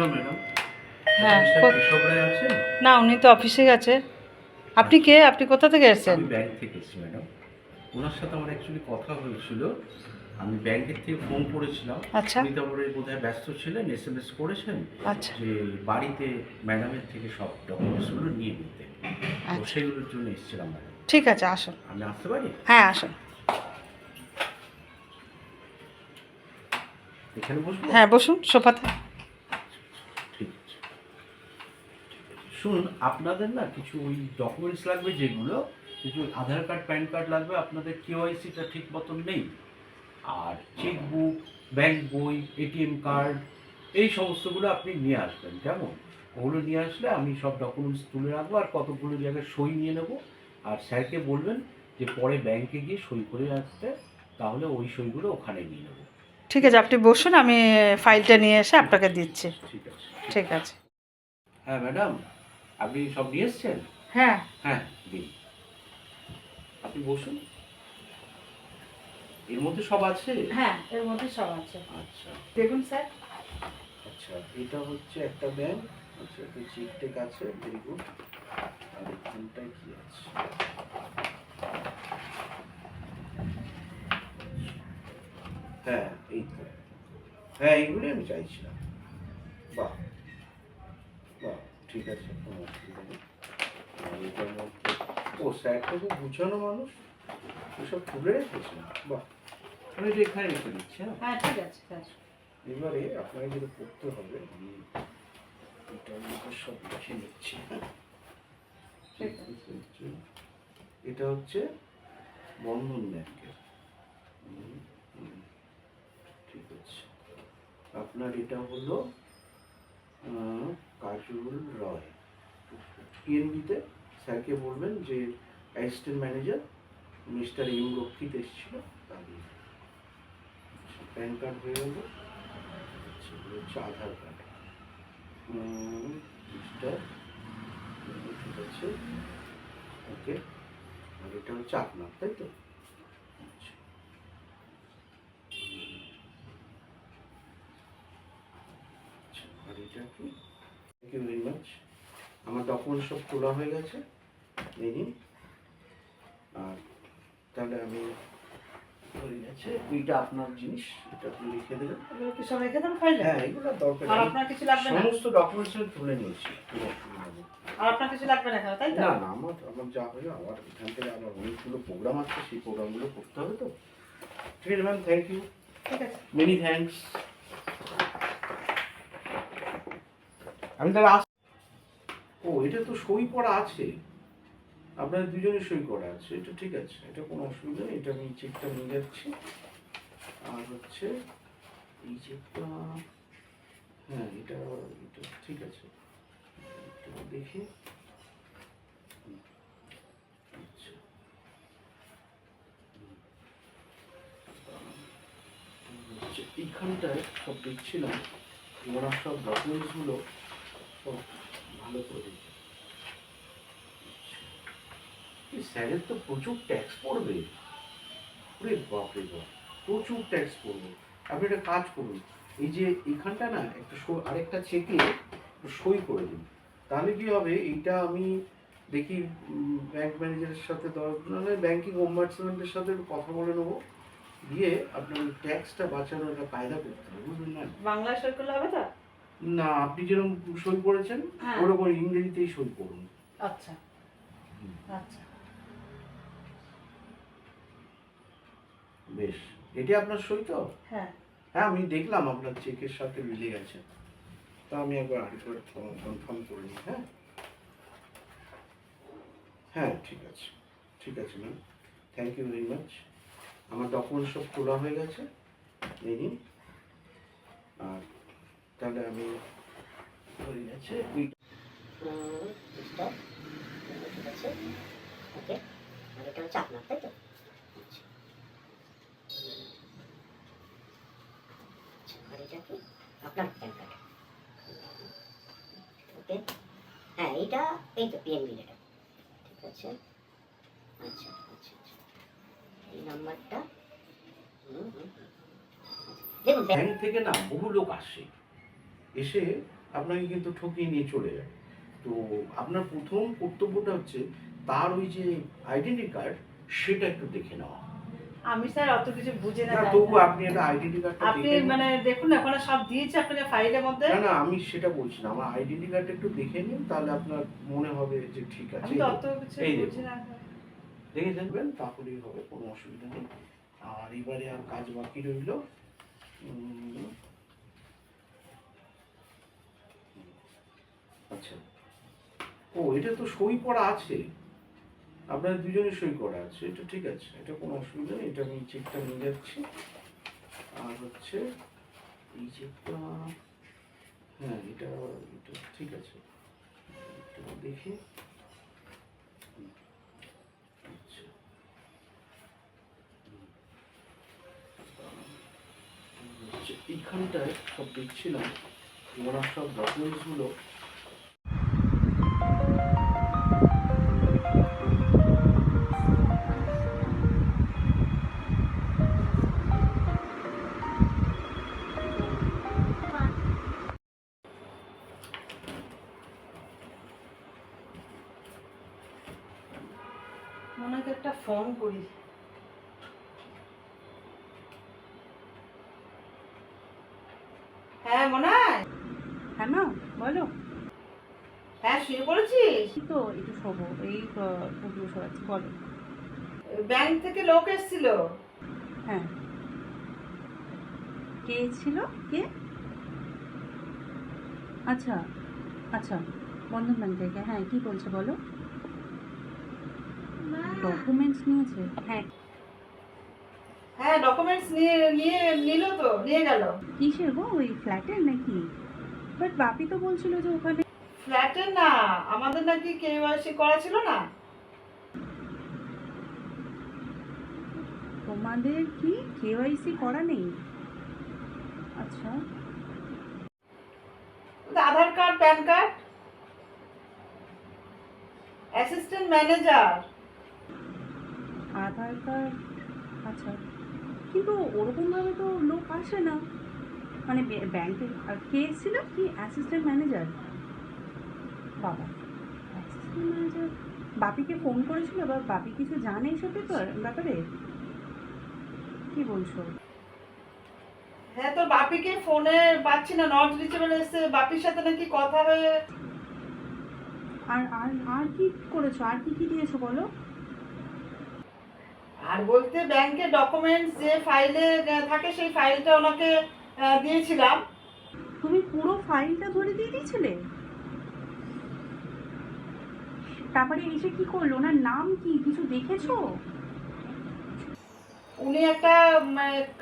নমস্কার ম্যাডাম। হ্যাঁ, না উনি তো অফিসে গেছে। আপনি কে? আপনি কোথা থেকে এসেছেন? আমি ব্যাংক থেকে এসেছি ম্যাডাম। ওনার সাথে আমার অ্যাকচুয়ালি কথা হয়েছিল। আমি ব্যাংকের থেকে ফোন করেছিলাম। আচ্ছা। উনি তারপরে বোধহয় ব্যস্ত ছিলেন এস এম এস করেছেন। আচ্ছা। যে বাড়িতে ম্যাডামের থেকে সব ডকুমেন্টসগুলো নিয়ে নিতে। তো আচ্ছা। সেগুলোর জন্য এসেছিলাম ম্যাডাম। ঠিক আছে আসুন। আমি আসতে পারি? হ্যাঁ আসুন। এখানে বসবো? হ্যাঁ বসুন সোফাতে ঠিক আছে শুনুন আপনাদের না কিছু ওই ডকুমেন্টস লাগবে যেগুলো কিছু আধার কার্ড প্যান কার্ড লাগবে আপনাদের কেওয়াইসিটা ঠিক মতন নেই। আর চেকবুক ব্যাংক বই এটিএম কার্ড এই সমস্তগুলো আপনি নিয়ে আসবেন কেমন? ওগুলো নিয়ে আসলে আমি সব ডকুমেন্টস তুলে রাখব আর কতগুলো জায়গায় সই নিয়ে নেব। আর স্যারকে বলবেন যে পরে ব্যাংকে গিয়ে সই করে রাখতে তাহলে ওই সইগুলো ওখানে নিয়ে নেব। ঠিক আছে আপনি বসুন আমি ফাইলটা নিয়ে এসে আপনাকে দিচ্ছি। ঠিক আছে। ঠিক আছে। হ্যাঁ ম্যাডাম। আপনি সব নিয়ে এসছেন? হ্যাঁ। হ্যাঁ দিন। আপনি বসুন। এর মধ্যে সব আছে? হ্যাঁ এর মধ্যে সব আছে। আচ্ছা। দেখুন স্যার। আচ্ছা এটা হচ্ছে একটা ব্যাংক আচ্ছা একটা চেক টেক আছে ভেরি গুড। আর এখানটায় কি আছে? হ্যাঁ এই তো। হ্যাঁ এইগুলোই আমি চাইছিলাম। বাহ। বাহ ঠিক আছে কোনো অসুবিধা নেই আর এটার মধ্যে ও স্যারটা খুব গুছানো মানুষ। এসব তুলে রেখেছেন বাহ। আমি এটা এখানে রেখে দিচ্ছি হ্যাঁ? হ্যাঁ ঠিক আছে হ্যাঁ এবারে আপনাকে যেটা করতে হবে আমি মধ্যে সব লিখে নিচ্ছি। এটা হচ্ছে বন্ধন ব্যাংকের। ঠিক আছে। আপনার এটা হলো কাজল রয়। পিএনবিতে স্যারকে বলবেন যে অ্যাসিস্ট্যান্ট ম্যানেজার মিস্টার এম রক্ষিত এসেছিল। তাকে প্যান কার্ড হয়ে গেল। আচ্ছা, হচ্ছে আধার কার্ড। মিস্টার ঠিক আছে। ওকে আর এটা হচ্ছে আপনার তাই তো? আচ্ছা। আচ্ছা, আর এটা কি? থ্যাংক ইউ ভেরি মাচ আমার ডকুমেন্ট সব তোলা হয়ে গেছে। এই আর তাহলে আমি গেছে এইটা আপনার জিনিস এটা আপনি লিখে দেবেন। এগুলো রেখে দেন ফাইলে হ্যাঁ এগুলো দরকার আর আপনার কিছু লাগবে না? সমস্ত ডকুমেন্টস তুলে নিয়েছি। আর আপনার কিছু লাগবে না তাই না না আমার আমার যা হলো আবার এখান থেকে আবার অনেকগুলো প্রোগ্রাম আছে সেই প্রোগ্রামগুলো করতে হবে তো। ঠিক আছে ম্যাম থ্যাংক ইউ ঠিক আছে। মেনি আমি তাহলে আস ও এটা তো সই পড়া আছে। আপনাদের দুজনের সই করা আছে, এটা ঠিক আছে, এটা কোনো অসুবিধা নেই, এটা আমি চেকটা নিয়ে যাচ্ছি। আর হচ্ছে এই চেকটা হ্যাঁ এটা এটা ঠিক আছে। দেখি। আচ্ছা। হচ্ছে এইখানটায় সব দেখছিলাম ওরা সব ডকুমেন্টসগুলো সব ভালো করে দিচ্ছে এই স্যারের তো প্রচুর ট্যাক্স পড়বে। ওরে বাপরে বাপ প্রচুর ট্যাক্স পড়বে। আপনি একটা কাজ করুন এই যে এখানটা না একটা আরেকটা চেকে একটু সই করে দিন। তাহলে কি হবে এইটা আমি দেখি ব্যাংক ম্যানেজারের সাথে দরকার ব্যাংকিং ওম্বার্সম্যানের সাথে একটু কথা বলে নেব। দিয়ে আপনার ট্যাক্সটা বাঁচানোর একটা কায়দা করতে হবে বুঝলেন না? বাংলায় সই করলে হবে তো? না আপনি যেরকম সই করেছেন হ্যাঁ। ওরকম ইংরেজিতেই সই করুন। আচ্ছা। আচ্ছা। বেশ। এটি আপনার সই তো? হ্যাঁ। হ্যাঁ আমি দেখলাম আপনার চেকের সাথে মিলে গেছে। তা আমি একবার আরেকবার কনফার্ম করে নিই হ্যাঁ? হ্যাঁ ঠিক আছে। ঠিক আছে ma'am thank you very much আমার ডকুমেন্ট সব তোলা হয়ে গেছে। এই নিন। আর তাহলে আমি হয়ে গেছে ঠিক আছে। ওকে আর এটা হচ্ছে আপনার তাই তো আচ্ছা। আচ্ছা, আর হ্যাঁ এটা ঠিক আছে? আচ্ছা আচ্ছা আচ্ছা। এই নাম্বারটা দেখুন ব্যাংক থেকে না বহু লোক আসে। এসে আপনাকে কিন্তু ঠকিয়ে নিয়ে চলে যাবে তো আপনার প্রথম কর্তব্যটা হচ্ছে তার ওই যে আইডেন্টি কার্ড সেটা একটু দেখে নেওয়া। আমি স্যার অত কিছু বুঝে না তবু আপনি একটা আইডেন্টি কার্ডটা আপনি মানে দেখুন না ওখানে সব দিয়েছে আপনাকে ফাইলের মধ্যে? না না আমি সেটা বলছি না। আমার আইডেন্টি কার্ডটা একটু দেখে নিন তাহলে আপনার মনে হবে যে ঠিক আছে আমি অত কিছু বুঝি না। দেখে যাবেন তাহলেই হবে কোনো অসুবিধা নেই। আর এবারে আর কাজ বাকি রইল। আচ্ছা। ও এটা তো সই করা আছে। আপনার দুজনের সই করা আছে, এটা ঠিক আছে, এটা কোনো অসুবিধা নেই, এটা আমি চেকটা নিয়ে যাচ্ছি। আর হচ্ছে এই চেকটা হ্যাঁ এটা এটা ঠিক আছে। দেখি। আচ্ছা। হচ্ছে এইখানটায় সব দেখছিলাম ওনার সব ডকুমেন্টসগুলো ফোন করি। হ্যাঁ মনে হয় হ্যাঁ মা বলো। হ্যাঁ শুয়ে পড়েছিস? তো একটু শোবো। এই পুজো সরাচ্ছি বলো। ব্যাংক থেকে লোক এসেছিল। হ্যাঁ। কে ছিল? কে? আচ্ছা আচ্ছা বন্ধন ব্যাংক থেকে। হ্যাঁ কি বলছে বলো? ডকুমেন্টস নিয়েছে? হ্যাঁ। হ্যাঁ ডকুমেন্টস নিয়ে নিয়ে নিল তো নিয়ে গেল। কিসের গো ওই ফ্ল্যাটের নাকি? বাট বাপি তো বলছিল যে ওখানে ফ্ল্যাটের না আমাদের নাকি কেওয়াইসি করা ছিল না। তোমাদের কি কেওয়াইসি করা নেই? আচ্ছা। Aadhaar card PAN card. Assistant manager Aadhaar card? আচ্ছা। কিন্তু ওরকমভাবে তো লোক আসে না। মানে ব্যাংকে আর কে ছিল? কি? অ্যাসিস্ট্যান্ট ম্যানেজার বাবা। অ্যাসিস্ট্যান্ট ম্যানেজার বাপিকে ফোন করেছিল বা বাপি কিছু জানে এসব ব্যাপার? ব্যাপারে? কি বলছো? হ্যাঁ তোর বাপিকে ফোনে পাচ্ছি না। নট রিচেবল এসছে। বাপির সাথে নাকি কথা হয়ে আর আর আর কি করেছ? আর কি কি দিয়েছ বলো? আর বলতে ব্যাংকের ডকুমেন্টস যে ফাইলে থাকে সেই ফাইলটা ওনাকে দিয়েছিলাম। তুমি পুরো ফাইলটা ধরে দিয়ে দিয়েছিলে? তারপরে এসে কি করল? ওনার নাম কি? কিছু দেখেছ? উনি একটা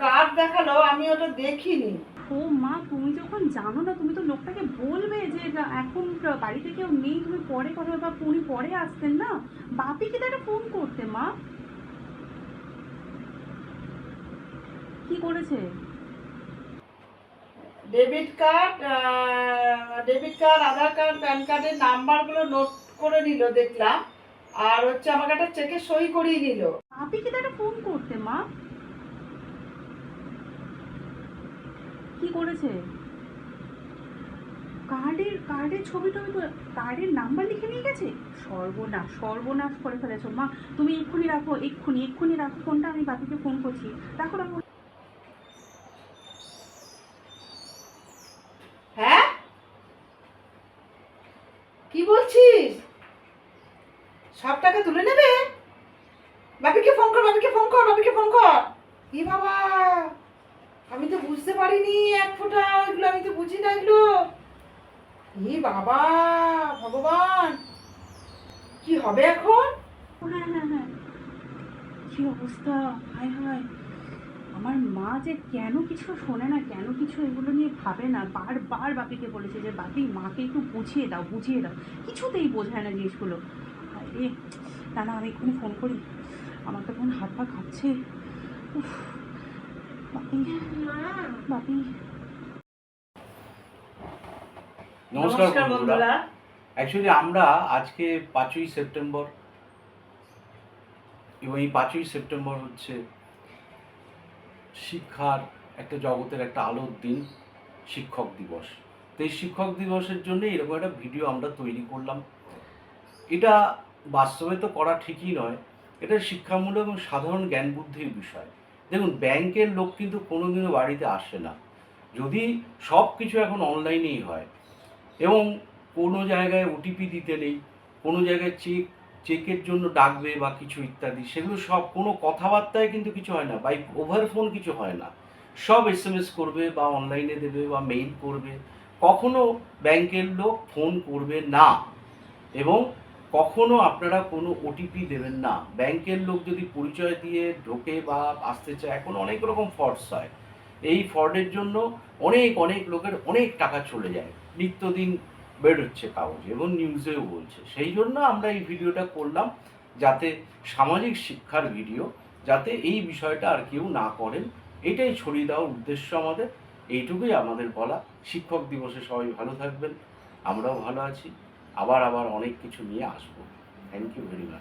কার্ড দেখাল আমি ওটা দেখিনি। ও মা তুমি যখন জানো না তুমি তো লোকটাকে বলবে যে এখন বাড়িতে কেউ নেই তুমি পরে কথা বা উনি পরে আসতেন না। বাপিকে তো একটা ফোন করতে মা? কি করেছে? Debit card debit card Aadhaar card PAN কার্ডের নাম্বারগুলো নোট করে নিল দেখলাম। আর হচ্ছে আমাকে একটা চেকে সই করিয়ে নিল। বাপিকে তো একটা ফোন করতে মা? কি করেছে? কার্ডের কার্ডের ছবি টবি তো কার্ডের নাম্বার লিখে নিয়ে গেছে? সর্বনাশ সর্বনাশ করে ফেলেছো মা। তুমি এক্ষুনি রাখো এক্ষুনি এক্ষুনি রাখো। ফোনটা আমি বাপিকে ফোন করছি। রাখো রাখো হ্যাঁ কি বলছিস? সব টাকা তুলে নেবে? বাপিকে ফোন কর বাপিকে ফোন কর বাপিকে ফোন কর। কি বাবা, আমি তো বুঝতে পারিনি এক ফোঁটা, এগুলো আমি তো বুঝি না এগুলো। ই বাবা, ভগবান, কি হবে এখন? হ্যাঁ হ্যাঁ হ্যাঁ। কি অবস্থা? হায় হায়। আমার মা যে কেন কিছু শোনে না কেন কিছু এগুলো নিয়ে ভাবে না বারবার বাপিকে বলেছে যে বাপি মাকে একটু বুঝিয়ে দাও বুঝিয়ে দাও। কিছুতেই বোঝায় না জিনিসগুলো। আরে না না আমি এক্ষুনি ফোন করি। আমার তো এখন হাত পা খাচ্ছে উফ, বাপি বাপি। নমস্কার বন্ধুরা। অ্যাকচুয়ালি আমরা আজকে পাঁচই সেপ্টেম্বর এবং এই পাঁচই সেপ্টেম্বর হচ্ছে শিক্ষার একটা জগতের একটা আলোর দিন শিক্ষক দিবস। তো এই শিক্ষক দিবসের জন্য এরকম একটা ভিডিও আমরা তৈরি করলাম। এটা বাস্তবে তো করা ঠিকই নয়। এটা শিক্ষামূলক এবং সাধারণ জ্ঞান বুদ্ধির বিষয়। দেখুন, ব্যাংকের লোক কিন্তু কোনোদিনও বাড়িতে আসে না। যদি সব কিছু এখন অনলাইনেই হয় এবং কোনো জায়গায় ওটিপি দিতে নেই, কোনো জায়গায় চেক চেকের জন্য ডাকবে বা কিছু ইত্যাদি, সেগুলো সব কোনো কথাবার্তায় কিন্তু কিছু হয় না বাই ওভার ফোন কিছু হয় না। সব এস এম এস করবে বা অনলাইনে দেবে বা মেইল করবে। কখনো ব্যাংকের লোক ফোন করবে না এবং কখনো আপনারা কোনো ওটিপি দেবেন না। ব্যাংকের লোক যদি পরিচয় দিয়ে ঢোকে বা আসতে চায়, এখন অনেক রকম ফ্রডস হয়। এই ফ্রডের জন্য অনেক অনেক লোকের অনেক টাকা চলে যায়। নিত্যদিন বেরোচ্ছে কাগজে এবং নিউজেও বলছে। সেই জন্য আমরা এই ভিডিওটা করলাম যাতে সামাজিক শিক্ষার ভিডিও যাতে এই বিষয়টা আর কেউ না করেন। এটাই ছড়িয়ে দেওয়ার উদ্দেশ্য আমাদের। এইটুকুই আমাদের বলা। শিক্ষক দিবসে সবাই ভালো থাকবেন। আমরাও ভালো আছি। আবার আবার অনেক কিছু নিয়ে আসব। Thank you very much